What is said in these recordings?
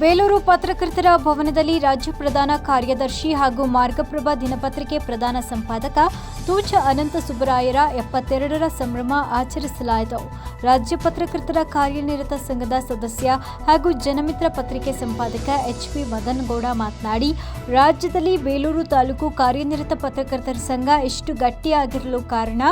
ಬೇಲೂರು ಪತ್ರಕರ್ತರ ಭವನದಲ್ಲಿ ರಾಜ್ಯ ಪ್ರಧಾನ ಕಾರ್ಯದರ್ಶಿ ಹಾಗೂ ಮಾರ್ಗಪ್ರಭಾ ದಿನಪತ್ರಿಕೆ ಪ್ರಧಾನ ಸಂಪಾದಕ ತೂಚ ಅನಂತ ಸುಬ್ಬರಾಯರ ಎಪ್ಪತ್ತೆರಡರ ಸಂಭ್ರಮ ಆಚರಿಸಲಾಯಿತು. ರಾಜ್ಯ ಪತ್ರಕರ್ತರ ಕಾರ್ಯನಿರತ ಸಂಘದ ಸದಸ್ಯ ಹಾಗೂ ಜನಮಿತ್ರ ಪತ್ರಿಕೆ ಸಂಪಾದಕ ಎಚ್ ಪಿ ಮದನ್ ಗೌಡ ಮಾತನಾಡಿ, ರಾಜ್ಯದಲ್ಲಿ ಬೇಲೂರು ತಾಲೂಕು ಕಾರ್ಯನಿರತ ಪತ್ರಕರ್ತರ ಸಂಘ ಎಷ್ಟು ಗಟ್ಟಿಯಾಗಿರಲು ಕಾರಣ,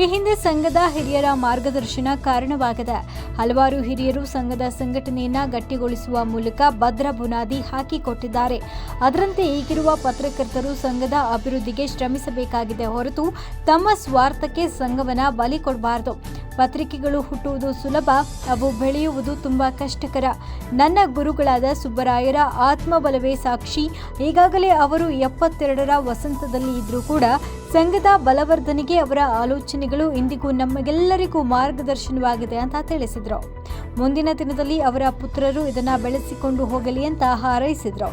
ಈ ಹಿಂದೆ ಸಂಘದ ಹಿರಿಯರ ಮಾರ್ಗದರ್ಶನ ಕಾರಣವಾಗಿದೆ. ಹಲವಾರು ಹಿರಿಯರು ಸಂಘದ ಸಂಘಟನೆಯನ್ನು ಗಟ್ಟಿಗೊಳಿಸುವ ಮೂಲಕ ಭದ್ರ ಬುನಾದಿ ಹಾಕಿಕೊಟ್ಟಿದ್ದಾರೆ. ಅದರಂತೆ ಈಗಿರುವ ಪತ್ರಕರ್ತರು ಸಂಘದ ಅಭಿವೃದ್ಧಿಗೆ ಶ್ರಮಿಸಬೇಕಾಗಿದೆ ಹೊರತು ತಮ್ಮ ಸ್ವಾರ್ಥಕ್ಕೆ ಸಂಘವನ್ನು ಬಲಿ ಕೊಡಬಾರದು. ಪತ್ರಿಕೆಗಳು ಹುಟ್ಟುವುದು ಸುಲಭ, ಅವು ಬೆಳೆಯುವುದು ತುಂಬ ಕಷ್ಟಕರ. ನನ್ನ ಗುರುಗಳಾದ ಸುಬ್ಬರಾಯರ ಆತ್ಮಬಲವೇ ಸಾಕ್ಷಿ. ಈಗಾಗಲೇ ಅವರು ಎಪ್ಪತ್ತೆರಡರ ವಸಂತದಲ್ಲಿ ಇದ್ದರೂ ಕೂಡ ಸಂಘದ ಬಲವರ್ಧನೆಗೆ ಅವರ ಆಲೋಚನೆಗಳು ಇಂದಿಗೂ ನಮಗೆಲ್ಲರಿಗೂ ಮಾರ್ಗದರ್ಶನವಾಗಿದೆ ಅಂತ ತಿಳಿಸಿದರು. ಮುಂದಿನ ದಿನದಲ್ಲಿ ಅವರ ಪುತ್ರರು ಇದನ್ನು ಬೆಳೆಸಿಕೊಂಡು ಹೋಗಲಿ ಅಂತ ಹಾರೈಸಿದರು.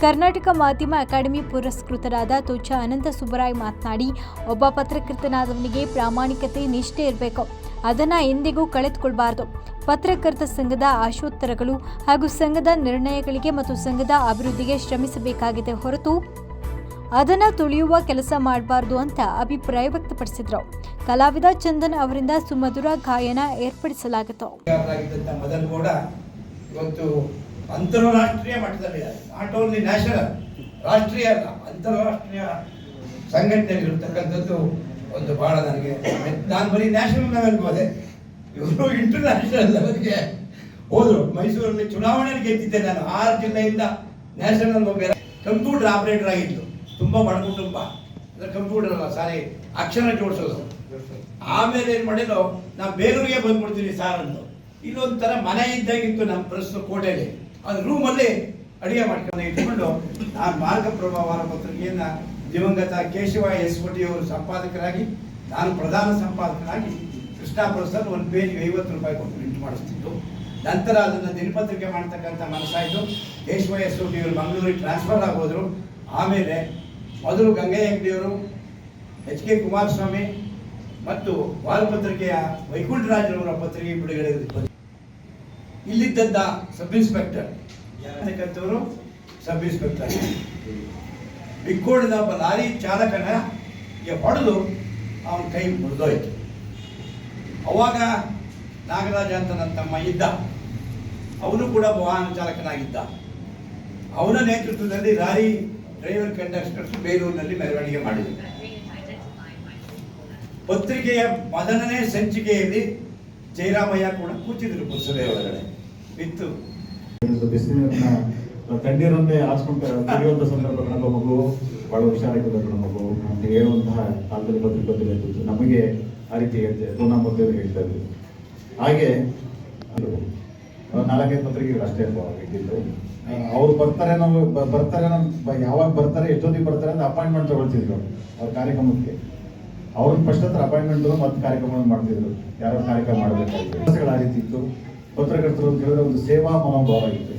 ಕರ್ನಾಟಕ ಮಾಧ್ಯಮ ಅಕಾಡೆಮಿ ಪುರಸ್ಕೃತರಾದ ತುಚ್ಚ ಅನಂತ ಸುಬ್ಬರಾಯ್ ಮಾತನಾಡಿ, ಒಬ್ಬ ಪತ್ರಕರ್ತನಾದವನಿಗೆ ಪ್ರಾಮಾಣಿಕತೆ, ನಿಷ್ಠೆ ಇರಬೇಕು. ಅದನ್ನು ಎಂದಿಗೂ ಕಳೆದುಕೊಳ್ಬಾರ್ದು. ಪತ್ರಕರ್ತ ಸಂಘದ ಆಶೋತ್ತರಗಳು ಹಾಗೂ ಸಂಘದ ನಿರ್ಣಯಗಳಿಗೆ ಮತ್ತು ಸಂಘದ ಅಭಿವೃದ್ಧಿಗೆ ಶ್ರಮಿಸಬೇಕಾಗಿದೆ ಹೊರತು ಅದನ್ನು ತುಳಿಯುವ ಕೆಲಸ ಮಾಡಬಾರ್ದು ಅಂತ ಅಭಿಪ್ರಾಯ ವ್ಯಕ್ತಪಡಿಸಿದರು. ಕಲಾವಿದ ಚಂದನ್ ಅವರಿಂದ ಸುಮಧುರ ಗಾಯನ ಏರ್ಪಡಿಸಲಾಗಿತ್ತು. ಮದನ್ ಗೌಡ ಇವತ್ತು ಅಂತಾರಾಷ್ಟ್ರೀಯ ಮಟ್ಟದಲ್ಲಿ ನಾಟ್ ಓನ್ಲಿ ನ್ಯಾಷನಲ್ ರಾಷ್ಟ್ರೀಯ ಅಲ್ಲ ಅಂತಾರಾಷ್ಟ್ರೀಯ ಸಂಘಟನೆಯಲ್ಲಿ ಇರ್ತಕ್ಕಂಥದ್ದು ಒಂದು ಬಹಳ ನನಗೆ ನಾನು ಬರೀ ನ್ಯಾಷನಲ್ ಲೆವೆಲ್ಗೆ ಹೋದೆ. ಇವರು ಇಂಟರ್ನ್ಯಾಷನಲ್ ಲೆವೆಲ್ಗೆ ಹೋದ್ರು. ಮೈಸೂರಲ್ಲಿ ಚುನಾವಣೆಯಲ್ಲಿ ಗೆದ್ದಿದ್ದೆ ನಾನು. ಆರು ಜಿಲ್ಲೆಯಿಂದ ನ್ಯಾಷನಲ್ ಹೋಗ್ಯಾರ ಕಂಪ್ಯೂಟರ್ ಆಪರೇಟರ್ ಆಗಿತ್ತು ತುಂಬ ಬಡ ಕುಟುಂಬ ಕಂಪ್ಯೂಟರ್ ಅಲ್ಲ, ಸಾರಿ, ಅಕ್ಷರ ಜೋಡಿಸೋದು. ಆಮೇಲೆ ಏನು ಮಾಡಿದ್ರು? ನಾವು ಬೇಲೂರಿಗೆ ಬಂದ್ಬಿಡ್ತೀವಿ ಸಾರ್ ಅಂದು ಇಲ್ಲೊಂಥರ ಮನೆ ಇದ್ದಾಗಿತ್ತು ನಮ್ಮ ಪ್ರಸ್ತುತ ಕೋಟೆಯಲ್ಲಿ ಅದು ರೂಮಲ್ಲಿ ಅಡಿಗೆ ಮಾಡ್ಕೊಂಡು ಇಟ್ಕೊಂಡು ಆ ಮಾರ್ಗಪ್ರಭಾ ಪತ್ರಿಕೆಯನ್ನ ದಿವಂಗತ ಕೇಶವ ಎಸ್ ಅವರು ಸಂಪಾದಕರಾಗಿ, ನಾನು ಪ್ರಧಾನ ಸಂಪಾದಕರಾಗಿ ಕೃಷ್ಣಾಪುರ ಸರ್ ಒಂದು ಪೇಜ್ಗೆ ಐವತ್ತು ರೂಪಾಯಿ ಕೊಟ್ಟು ಪ್ರಿಂಟ್ ಮಾಡಿಸ್ತಿದ್ದು. ನಂತರ ಅದನ್ನು ದಿನಪತ್ರಿಕೆ ಮಾಡ್ತಕ್ಕಂಥ ಮನಸ್ಸಾಯಿತು. ಕೇಶವ ಎಸ್ ಅವರು ಮಂಗಳೂರಿಗೆ ಟ್ರಾನ್ಸ್ಫರ್ ಆಗೋದ್ರು. ಆಮೇಲೆ ಮೊದಲು ಗಂಗಯ್ಯ ಹೆಗ್ಡೆಯವರು ಎಚ್ ಕೆ ಕುಮಾರಸ್ವಾಮಿ ಮತ್ತು ವಾಲ್ಪತ್ರಿಕೆಯ ವೈಕುಂಠರಾಜರವರ ಪತ್ರಿಕೆ ಬಿಡುಗಡೆ ಇಲ್ಲಿದ್ದಂಥ ಸಬ್ ಇನ್ಸ್ಪೆಕ್ಟರ್ ಯಾರು ಸಬ್ ಇನ್ಸ್ಪೆಕ್ಟರ್. ಬಿಕ್ಕೋಡಿದ ಒಬ್ಬ ಲಾರಿ ಚಾಲಕನ ಹೊಡೆದು ಅವನ ಕೈ ಮುರಿದೋಯ್ತು. ಅವಾಗ ನಾಗರಾಜ ಅಂತ ನನ್ನ ತಮ್ಮ ಇದ್ದ. ಅವನು ಕೂಡ ವಾಹನ ಚಾಲಕನಾಗಿದ್ದ. ಅವನ ನೇತೃತ್ವದಲ್ಲಿ ಲಾರಿ ಡ್ರೈವರ್ ಕಂಡಕ್ಟರ್ಸ್ ಬೇಲೂರಿನಲ್ಲಿ ಮೆರವಣಿಗೆ ಮಾಡಿದರು. ಪತ್ರಿಕೆಯ ಮೊದಲನೇ ಸಂಚಿಕೆಯಲ್ಲಿ ಜಯರಾಮಯ್ಯ ಕೂಡ ಕೂತಿದ್ರು ಪುಸ್ತಕದ ಒಳಗಡೆ. ಇತ್ತು. ಬಿಸಿನೀರನ್ನ ತಣ್ಣೀರನ್ನೇ ಹಾಸ್ಕೊಂಡು ಕುಡಿಯುವಂಥ ಸಂದರ್ಭ ನಮ್ಮ ಮಗು ಬಹಳ ಹುಷಾರಾಗಿರ್ಬೇಕು ಮಗು. ಅಂತ ಹೇಳುವಂತಹ ಕಾಲದಲ್ಲಿ ಪತ್ರಿಕೋದ್ಯಮ ಇರ್ತಿತ್ತು ನಮಗೆ ಆ ರೀತಿ ಸೋನಾ ಮೋದಿಯವರು ಹೇಳ್ತಾ ಇದ್ರು. ಹಾಗೆ ನಾಲ್ಕೈದು ಪತ್ರಿಕೆಗಳು ಅಷ್ಟೇ ಇದ್ದಿದ್ದು. ಅವ್ರು ಬರ್ತಾರೆ ನಾವು ಬರ್ತಾರೆ ಯಾವಾಗ ಬರ್ತಾರೆ, ಎಷ್ಟೊತ್ತಿಗೆ ಬರ್ತಾರೆ ಅಂತ ಅಪಾಯಿಂಟ್ಮೆಂಟ್ ತಗೊಳ್ತಿದ್ರು ಅವ್ರ ಕಾರ್ಯಕ್ರಮಕ್ಕೆ. ಅವ್ರನ್ನ ಫಸ್ಟ್ ಹತ್ರ ಅಪಾಯಿಂಟ್ಮೆಂಟ್ ಮತ್ತೆ ಕಾರ್ಯಕ್ರಮ ಮಾಡ್ತಿದ್ರು. ಯಾರೋ ಕಾರ್ಯಕ್ರಮ ಮಾಡಬೇಕಾಗಿತ್ತು ಆ ರೀತಿ ಇತ್ತು. ಪತ್ರಕರ್ತರು ಅಂತ ಹೇಳಿದ್ರೆ ಒಂದು ಸೇವಾ ಮನೋಭಾವ ಇತ್ತು.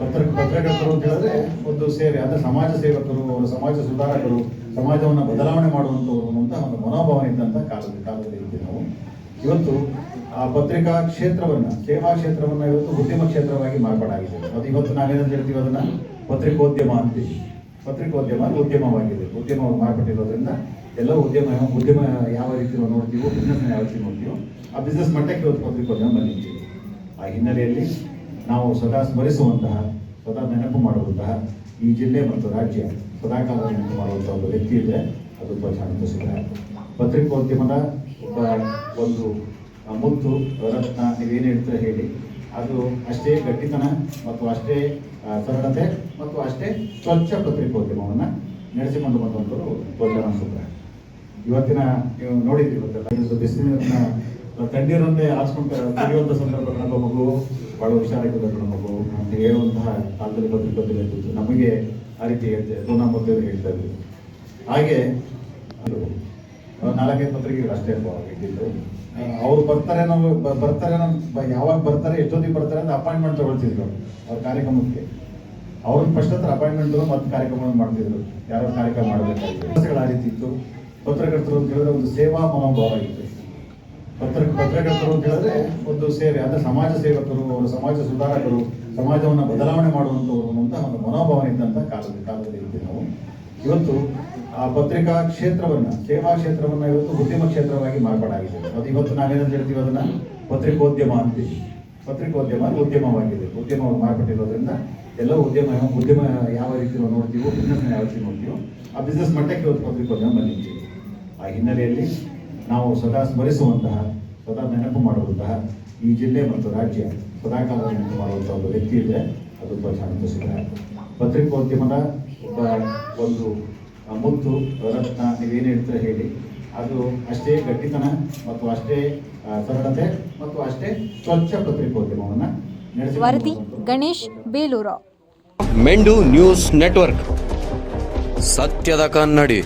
ಪತ್ರ, ಪತ್ರಕರ್ತರು ಅಂತ ಹೇಳಿದ್ರೆ ಒಂದು ಸೇವೆ, ಅಂದ್ರೆ ಸಮಾಜ ಸೇವಕರು, ಅವರು ಸಮಾಜ ಸುಧಾರಕರು, ಸಮಾಜವನ್ನು ಬದಲಾವಣೆ ಮಾಡುವಂಥವ್ರು ಅಂತ ಒಂದು ಮನೋಭಾವ ಇದ್ದಂಥ ಕಾಲದ ಕಾಲದಲ್ಲಿ ಇದ್ದೀವಿ ನಾವು. ಇವತ್ತು ಆ ಪತ್ರಿಕಾ ಕ್ಷೇತ್ರವನ್ನ, ಸೇವಾ ಕ್ಷೇತ್ರವನ್ನ ಇವತ್ತು ಉದ್ಯಮ ಕ್ಷೇತ್ರವಾಗಿ ಮಾರ್ಪಾಡಾಗಿದೆ ಅದು ಇವತ್ತು ನಾವೇನಂತ ಹೇಳ್ತೀವಿ ಅದನ್ನ? ಪತ್ರಿಕೋದ್ಯಮ ಅಂತೀವಿ. ಪತ್ರಿಕೋದ್ಯಮ ಉದ್ಯಮವಾಗಿದೆ. ಉದ್ಯಮವಾಗಿ ಮಾರ್ಪಟ್ಟಿರೋದ್ರಿಂದ ಎಲ್ಲ ಉದ್ಯಮ ಉದ್ಯಮ ಯಾವ ರೀತಿ ನೋಡ್ತೀವೋ ಬಿಸ್ನೆಸ್ ಯಾವ ರೀತಿ ನೋಡ್ತೀವೋ, ಆ ಬಿಸ್ನೆಸ್ ಮಟ್ಟಕ್ಕೆ ಒಂದು ಪತ್ರಿಕೋದ್ಯಮ ಬಂದಿದ್ದೀವಿ. ಆ ಹಿನ್ನೆಲೆಯಲ್ಲಿ ನಾವು ಸದಾ ಸ್ಮರಿಸುವಂತಹ, ಸದಾ ನೆನಪು ಮಾಡುವಂತಹ ಈ ಜಿಲ್ಲೆ ಮತ್ತು ರಾಜ್ಯ ಸದಾಕಾಲ ನೆನಪು ಮಾಡುವಂತಹ ಒಂದು ವ್ಯಕ್ತಿ ಇದೆ. ಅದು ಪ್ರಶಾಂತ ಸಿದ್ದರಾಯ ಪತ್ರಿಕೋದ್ಯಮದ ಒಬ್ಬ ಒಂದು ಮುತ್ತು ರತ್ನ, ನೀವೇನು ಹೇಳ್ತೀರ ಹೇಳಿ. ಅದು ಅಷ್ಟೇ ಗಟ್ಟಿತನ ಮತ್ತು ಅಷ್ಟೇ ಸರಳತೆ ಮತ್ತು ಅಷ್ಟೇ ಸ್ವಚ್ಛ ಪತ್ರಿಕೋದ್ಯಮವನ್ನು ನಡೆಸಿಕೊಂಡು ಬಂದಂಥವರು ಧ್ವಜರಾಮ್ ಸುಬ್ರಾಯ ಇವತ್ತಿನ ನೀವು ನೋಡಿದ್ರಿ ಇವತ್ತೆಲ್ಲ ಬಿಸಿಲಿನ ತಣ್ಣೀರನ್ನೇ ಹಾಸ್ಕೊಂಡು ಕುಡಿಯುವಂಥ ಸಂದರ್ಭ ನಮ್ಮ ಮಗು, ಬಹಳ ಹುಷಾರಾಗಿರ್ಬೇಕು ನಮ್ಮ ಮಗು. ಅಂತ ಹೇಳುವಂತಹ ಕಾಲದಲ್ಲಿ ಇರ್ತಿತ್ತು ನಮಗೆ ಆ ರೀತಿ ಹೇಳ್ತೇವೆ ನಮ್ಮ ಮೋದಿಯವರು ಹೇಳ್ತಾ ಇದ್ರು ಹಾಗೆ ನಾಲ್ಕೈದು ಪತ್ರಿಕೆಗಳು ಅಷ್ಟೇ ಇದ್ದಿದ್ದು? ಅವ್ರು ಬರ್ತಾರೆ ನಾವು ಬರ್ತಾರೆ ನಮ್ಮ ಯಾವಾಗ ಬರ್ತಾರೆ, ಎಷ್ಟೊತ್ತಿಗೆ ಬರ್ತಾರೆ ಅಂತ ಅಪಾಯಿಂಟ್ಮೆಂಟ್ ತಗೊಳ್ತಿದ್ರು ಅವ್ರ ಕಾರ್ಯಕ್ರಮಕ್ಕೆ. ಅವ್ರನ್ನ ಫಸ್ಟ್ ಹತ್ರ ಅಪಾಯಿಂಟ್ಮೆಂಟ್ ಮತ್ತೆ ಕಾರ್ಯಕ್ರಮ ಮಾಡ್ತಿದ್ರು. ಯಾರೋ ಕಾರ್ಯಕ್ರಮ ಮಾಡಬೇಕಾಗಿತ್ತು ಆ ರೀತಿ ಇತ್ತು. ಪತ್ರಕರ್ತರು ಅಂತ ಹೇಳಿದ್ರೆ ಒಂದು ಸೇವಾ ಮನೋಭಾವ ಇರುತ್ತೆ. ಪತ್ರ ಪತ್ರಕರ್ತರು ಅಂತ ಹೇಳಿದ್ರೆ ಒಂದು ಸೇವೆ, ಅಂದ್ರೆ ಸಮಾಜ ಸೇವಕರು, ಅವರ ಸಮಾಜ ಸುಧಾರಕರು, ಸಮಾಜವನ್ನು ಬದಲಾವಣೆ ಮಾಡುವಂಥವ್ರು ಅಂತ ಒಂದು ಮನೋಭಾವನೆ ಇದ್ದಂಥ ಕಾಲದ ಕಾಲದಲ್ಲಿ ಇರ್ತೀವಿ ನಾವು. ಇವತ್ತು ಆ ಪತ್ರಿಕಾ ಕ್ಷೇತ್ರವನ್ನ, ಸೇವಾ ಕ್ಷೇತ್ರವನ್ನ ಇವತ್ತು ಉದ್ಯಮ ಕ್ಷೇತ್ರವಾಗಿ ಮಾರ್ಪಾಡಾಗಿದೆ ಅದು ಇವತ್ತು ನಾವೇನಂತ ಹೇಳ್ತೀವಿ ಅದನ್ನ? ಪತ್ರಿಕೋದ್ಯಮ ಅಂತೀವಿ. ಪತ್ರಿಕೋದ್ಯಮ ಉದ್ಯಮವಾಗಿದೆ. ಉದ್ಯಮ ಮಾರ್ಪಟ್ಟಿರೋದ್ರಿಂದ ಎಲ್ಲ ಉದ್ಯಮ ಉದ್ಯಮ ಯಾವ ರೀತಿ ನಾವು ನೋಡ್ತೀವೋ ಬಿಸ್ನೆಸ್ ಯಾವ ರೀತಿ ನೋಡ್ತೀವೋ, ಆ ಬಿಸ್ನೆಸ್ ಮಟ್ಟಕ್ಕೆ ಇವತ್ತು ಪತ್ರಿಕೋದ್ಯಮ ಬಂದಿದ್ದೀವಿ ಆ ಹಿನ್ನೆಲೆಯಲ್ಲಿ ನಾವು ಸದಾ ಸ್ಮರಿಸುವಂತಹ ಸದಾ ನೆನಪು ಮಾಡುವಂತಹ ಈ ಜಿಲ್ಲೆ ಮತ್ತು ರಾಜ್ಯ ಸದಾಕಾಲ ನೆನಪು ಮಾಡುವಂತಹ ಒಂದು ವ್ಯಕ್ತಿ ಇದೆ. ಅದು ಪ್ರಶಾಂತ ಸಿದ್ಧರಾಯ ಪತ್ರಿಕೋದ್ಯಮದ ಒಬ್ಬ ಒಂದು ಮುತ್ತು ರತ್ನ ನೀವೇನು ಹೇಳ್ತೀರ ಹೇಳಿ. ಅದು ಅಷ್ಟೇ ಗಟ್ಟಿತನ ಮತ್ತು ಅಷ್ಟೇ ಸರಳತೆ ಮತ್ತು ಅಷ್ಟೇ ಸ್ವಚ್ಛ ಪತ್ರಿಕೋದ್ಯಮವನ್ನು ವರದಿ ಗಣೇಶ್ ಬೇಲೂರ. ಮೆಂಡು ನ್ಯೂಸ್ ನೆಟ್ವರ್ಕ್. ಸತ್ಯದ ಕನ್ನಡಿ.